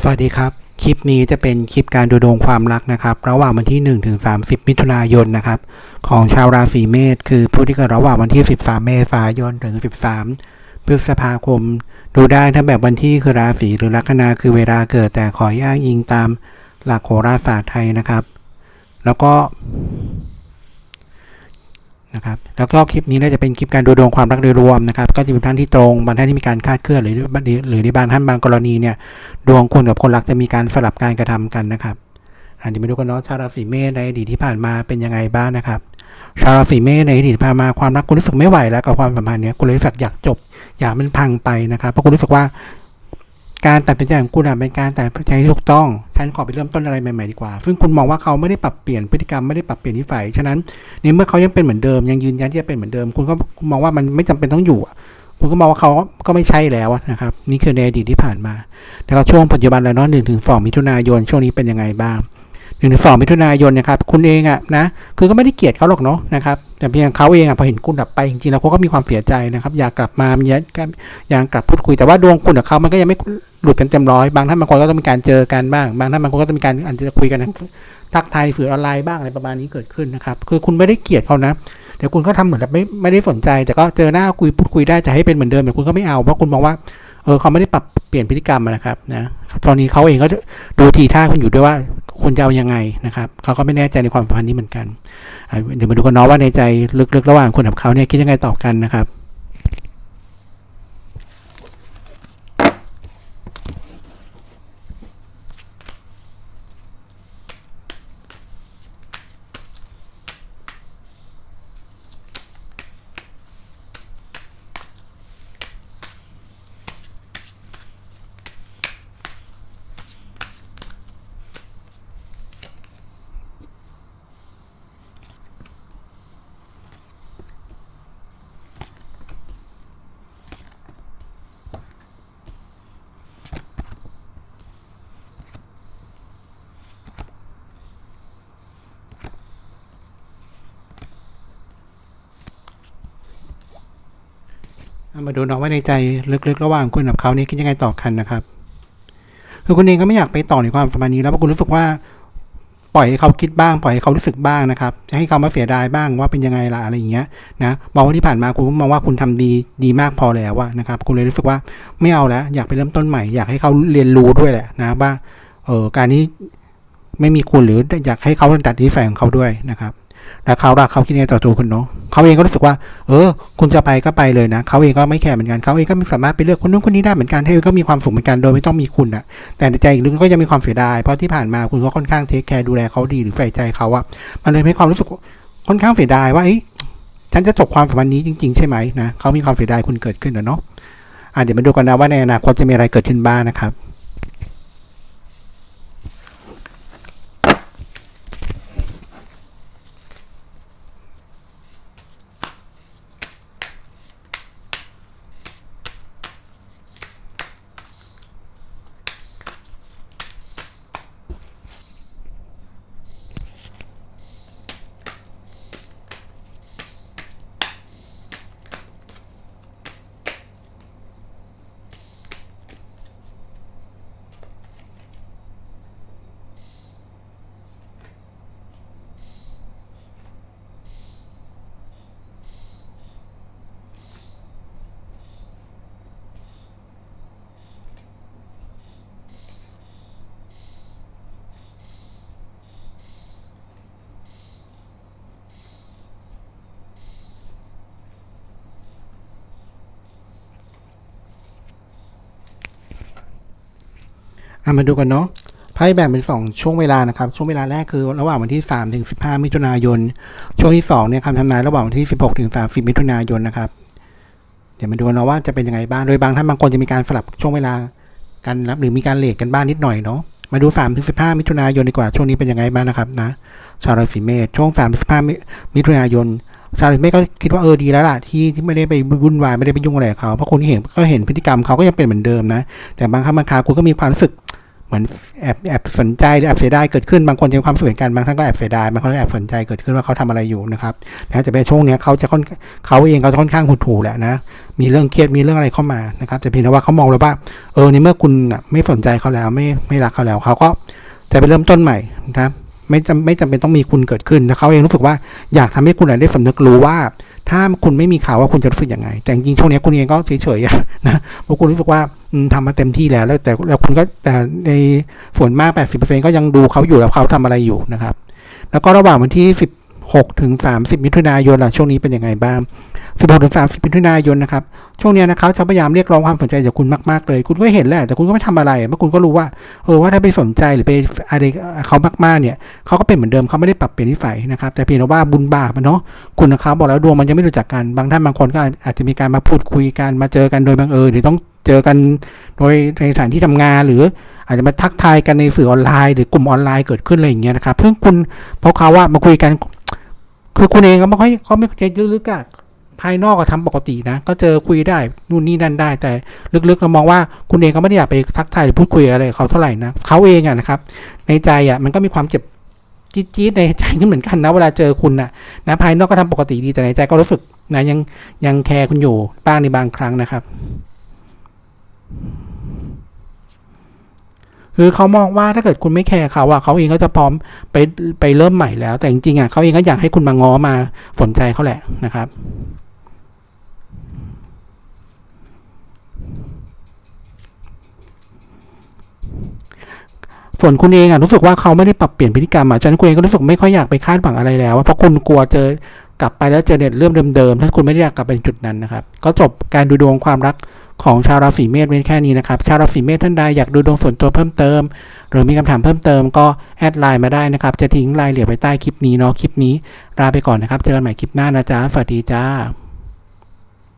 สวัสดีครับ คลิปนี้จะเป็นคลิปการดูดวงความรักนะครับ ระหว่างวันที่ 1 ถึง 30 มิถุนายนนะครับ ของชาวราศีเมษคือผู้ที่เกิดระหว่างวันที่ 13 เมษายนถึง 13 พฤษภาคม ดูได้ทั้งแบบวันที่คือราศีหรือลัคนาคือเวลาเกิดแต่ขออ้างยิงตามหลักโหราศาสตร์ไทยนะครับ แล้วก็ นะครับแล้วก็คลิปนี้น่าจะเป็นคลิปการดูดวงความรักโดยรวมนะครับ ก็จะมีท่านที่ตรงบางท่านที่มีการคาดเคลื่อนหรือหรือในบางท่านบางกรณีเนี่ยดวงคุณกับคนรักจะมีการสลับการกระทำกันนะครับอันนี้มาดูกันเนาะชาวราศีเมษในอดีตที่ผ่านมาเป็นยังไงบ้างนะครับชาวราศีเมษในอดีตที่ผ่านมาความรักคุณรู้สึกไม่ไหวแล้วกับความสัมพันธ์เนี้ยคุณเลยรู้สึกอยากจบ อยากมันพังไปนะครับเพราะคุณรู้สึกว่า การตัดสินใจของคุณอะเป็นการตัดสินใจที่ถูกต้อง ฉันขอไปเริ่มต้นอะไรใหม่ๆดีกว่า ซึ่งคุณมองว่าเขาไม่ได้ปรับเปลี่ยนพฤติกรรมไม่ได้ปรับเปลี่ยนนิสัย ฉะนั้นในเมื่อเขายังเป็นเหมือนเดิมยังยืนยันที่จะเป็นเหมือนเดิม คุณก็มองว่ามันไม่จำเป็นต้องอยู่คุณก็มองว่าเขาก็ไม่ใช่แล้วนะครับ นี่คือในอดีตที่ผ่านมาแล้วก็ช่วงปัจจุบันแล้วเนาะหนึ่งถึงสองมิถุนายนช่วงนี้เป็นยังไงบ้างหนึ่งถึงสองมิถุนายนนะครับคุณเองอะนะคือก็ไม่ได้เกลียดเขาหรอกเนาะนะครับแต่เพียงเขาเองอะพอเห็นคุณกลับไปจริงๆแล้วเขาก็มีความเสียใจนะครับ อยากกลับมามีอยากกลับพูดคุยแต่ว่าดวงคุณกับเขามันก็ยังไม่ หลุดกันเต็มร้อยบางท่านบางคนก็ต้องมีการเจอกันบ้าง บางท่านบางคนก็ต้องมีการอาจจะคุยกันทักทายสื่อออนไลน์บ้างอะไรประมาณนี้เกิดขึ้นนะครับ คือคุณไม่ได้เกลียดเขานะเดี๋ยวคุณก็ทำเหมือนแบบไม่ไม่ได้สนใจ แต่ก็เจอหน้าคุยพูดคุยได้จะให้เป็นเหมือนเดิมแต่คุณก็ไม่เอาเพราะคุณมองว่าเออเขาไม่ได้ปรับเปลี่ยนพฤติกรรมนะครับนะตอนนี้เขาเองก็ดูทีท่าคุณอยู่ด้วยว่าคุณจะเอายังไงนะครับเขาก็ไม่แน่ใจในความสัมพันธ์นี้เหมือนกันเดี๋ยวมาดูกันเนาะว่าในใจลึกๆระหว่างคุณกับเขาเนี่ยคิดยังไงต่อกันนะครับ มาดูน้องว่าในใจลึกๆ ระหว่างคุณกับเขานี่คิดยังไงต่อกันนะครับคือคุณเองก็ไม่อยากไปต่อในความสัมพันธ์นี้แล้วเพราะคุณรู้สึกว่าปล่อยให้เขาคิดบ้างปล่อยให้เขารู้สึกบ้างนะครับจะให้เขามาเสียดายบ้างว่าเป็นยังไงล่ะอะไรอย่างเงี้ยนะมองว่าที่ผ่านมาคุณมองว่าคุณทำดีดีมากพอแล้วว่านะครับคุณเลยรู้สึกว่าไม่เอาแล้วอยากไปเริ่มต้นใหม่อยากให้เขาเรียนรู้ด้วยแหละนะว่าเออการนี้ไม่มีคุณหรืออยากให้เขาตัดที่แฝงของเขาด้วยนะครับ แล้วเขารักเขาคิดยังไงต่อตัวคุณเนาะเขาเองก็รู้สึกว่า เออ คุณจะไปก็ไปเลยนะเขาเองก็ไม่แคร์เหมือนกันเขาเองก็ไม่สามารถไปเลือกคนนู้นคนนี้ได้เหมือนกันให้ก็มีความสุขเหมือนกันโดยไม่ต้องมีคุณอะแต่ในใจอีกลึกก็ยังมีความเสียดายเพราะที่ผ่านมาคุณก็ค่อนข้างเทคแคร์ดูแลเขาดีหรือใส่ใจเขาอะมันเลยให้ความรู้สึกค่อนข้างเสียดายว่าเอ้ฉันจะจบความสัมพันธ์นี้จริงๆใช่ไหมนะเขามีความเสียดายคุณเกิดขึ้นนะเนาะอะเดี๋ยวมาดูกันนะว่าในอนาคตจะมีอะไรเกิดขึ้นบ้างนะครับ อะมาดูกันเนาะไพ่แบ่งเป็นสองช่วงเวลานะครับ ช่วงเวลาแรกคือระหว่างวันที่3ถึง15 มิถุนายน ช่วงที่2เนี่ยคำทำนายระหว่างวันที่ 16ถึง30 มิถุนายนนะครับ เดี๋ยวมาดูเนาะว่าจะเป็นยังไงบ้างโดยบางท่านบางคนจะมีการสลับช่วงเวลากันรับหรือมีการเลทกันบ้างนิดหน่อยเนาะมาดู3ถึง15 มิถุนายนดีกว่า ช่วงนี้เป็นยังไงบ้างนะครับนะชาวราศีเมษช่วง3ถึง15มิถุนายนชาวราศีเมษก็คิดว่าเออดีแล้วล่ะที่ที่ไม่ได้ไปวุ่นวายไม่ได้ไปยุ่งอะไรเขาเพราะคนที่เห็นก็เห็นพฤติกรรมเขาก็ยังเป็นเหมือนเดิมนะแต่บางครั้งบางคราวคุณก็มีความรู้สึก เหมือนแอบแอบสนใจหรือแอบเสียดายเกิดขึ้นบางคนจะมีความสุขเหมือนกันบางท่านก็แอบเสียดายบางคนก็แอบสนใจเกิดขึ้นว่าเขาทำอะไรอยู่นะครับนะจะเป็นช่วงนี้เขาจะค่อนเขาเองเขาค่อนข้างหดหู่แหละนะมีเรื่องเครียดมีเรื่องอะไรเข้ามานะครับแต่เพียงแต่ว่าเขามองแล้วว่าเออในเมื่อคุณไม่สนใจเขาแล้วไม่ไม่รักเขาแล้วเขาก็จะไปเริ่มต้นใหม่นะครับไม่จำไม่จำเป็นต้องมีคุณเกิดขึ้นแต่เขาเองรู้สึกว่าอยากทำให้คุณได้สำนึกรู้ว่า ถ้าคุณไม่มีเขาว่าคุณจะรู้สึกยังไง แต่จริงช่วงนี้คุณเองก็เฉยๆนะเพราะคุณรู้สึกว่าอืม ทำมาเต็มที่แล้ว แล้วแต่แล้วคุณก็แต่ในส่วนมาก 80%ก็ยังดูเขาอยู่แล้วเขาทำอะไรอยู่นะครับ แล้วก็ระหว่างวันที่ 16ถึง30 มิถุนายนล่ะช่วงนี้เป็นยังไงบ้าง 16ถึง30 มิถุนายนนะครับ ช่วงเนี้ยนะครับจะพยายามเรียกร้องความสนใจจากคุณมากๆเลย คุณก็เห็นแหละแต่คุณก็ไม่ทำอะไรเพราะคุณก็รู้ว่าเออว่าถ้าไปสนใจหรือไปอะไรเขามากๆเนี่ยเขาก็เป็นเหมือนเดิมเขาไม่ได้ปรับเปลี่ยนนิสัยนะครับ แต่เพียงแต่ว่าบุญบาปเนาะคุณนะครับบอกแล้วดวงมันยังไม่รู้จักกันบางท่านบางคนก็อาจจะมีการมาพูดคุยกันมาเจอกันโดยบังเอิญหรือต้อง เจอกันโดยในสถานที่ทำงานหรืออาจจะมาทักทายกันในสื่อออนไลน์หรือกลุ่มออนไลน์เกิดขึ้นอะไรอย่างเงี้ยนะครับเพื่อคุณเพราะเขาว่ามาคุยกัน คือคุณเองก็ไม่ค่อยก็ไม่ใจลึกๆอะภายนอกก็ทำปกตินะ ก็เจอคุยได้นู่นนี่นั่นได้ แต่ลึกๆเรามองว่าคุณเองก็ไม่ได้อยากไปทักทายหรือพูดคุยอะไรเขาเท่าไหร่นะเขาเองอะนะครับ ในใจอะมันก็มีความเจ็บจี๊ดๆในใจขึ้นเหมือนกันนะเวลาเจอคุณนะนะภายนอกก็ทำปกติดีแต่ในใจก็รู้สึกนะยังยังแคร์คุณอยู่บ้างในบางครั้งนะครับ คือเขามองว่าถ้าเกิดคุณไม่แคร์เขาอะเขาเองก็จะพร้อมไปไปเริ่มใหม่แล้ว แต่จริงๆอะเขาเองก็อยากให้คุณมาง้อมาสนใจเขาแหละนะครับส่วนคุณเองอะรู้สึกว่าเขาไม่ได้ปรับเปลี่ยนพฤติกรรมอะฉะนั้นคุณเองก็รู้สึกไม่ค่อยอยากไปคาดหวังอะไรแล้วเพราะคุณกลัวเจอกลับไปแล้วเจอเน็ตเรื่องเดิมๆถ้าคุณไม่ได้อยากกลับไปจุดนั้นนะครับ ก็จบการดูดวงความรัก ของชาวราศีเมษไว้แค่นี้นะครับ ชาวราศีเมษท่านใดอยากดูดวงส่วนตัวเพิ่มเติม หรือมีคำถามเพิ่มเติมก็แอดไลน์มาได้นะครับ จะทิ้งรายละเอียดไว้ใต้คลิปนี้เนาะ คลิปนี้ลาไปก่อนนะครับ เจอกันใหม่คลิปหน้านะจ๊ะ สวัสดีจ้า